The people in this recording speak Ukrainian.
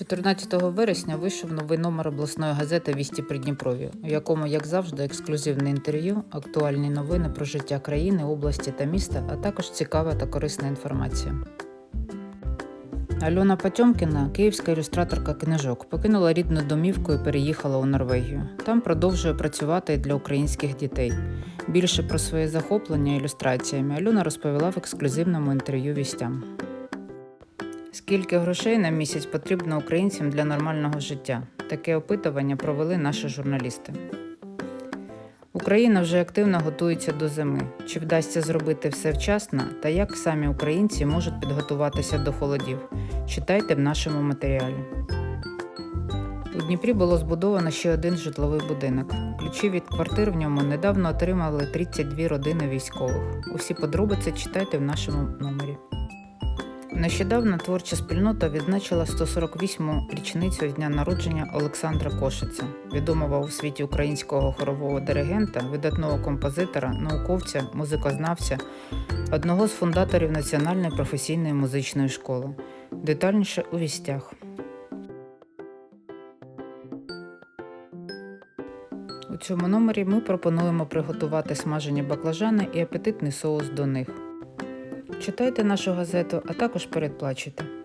14 вересня вийшов новий номер обласної газети Вісті Придніпров'я, у якому, як завжди, ексклюзивне інтерв'ю, актуальні новини про життя країни, області та міста, а також цікава та корисна інформація. Альона Потьомкіна, київська ілюстраторка книжок, покинула рідну домівку і переїхала у Норвегію. Там продовжує працювати для українських дітей. Більше про своє захоплення ілюстраціями Альона розповіла в ексклюзивному інтерв'ю вістям. Скільки грошей на місяць потрібно українцям для нормального життя? Таке опитування провели наші журналісти. Україна вже активно готується до зими. Чи вдасться зробити все вчасно та як самі українці можуть підготуватися до холодів? Читайте в нашому матеріалі. У Дніпрі було збудовано ще один житловий будинок. Ключі від квартир в ньому недавно отримали 32 родини військових. Усі подробиці читайте в нашому номері. Нещодавно творча спільнота відзначила 148-му річницю дня народження Олександра Кошиця, відомого у світі українського хорового диригента, видатного композитора, науковця, музикознавця, одного з фундаторів Національної професійної музичної школи. Детальніше у вістях. У цьому номері ми пропонуємо приготувати смажені баклажани і апетитний соус до них. Читайте нашу газету, а також передплачуйте.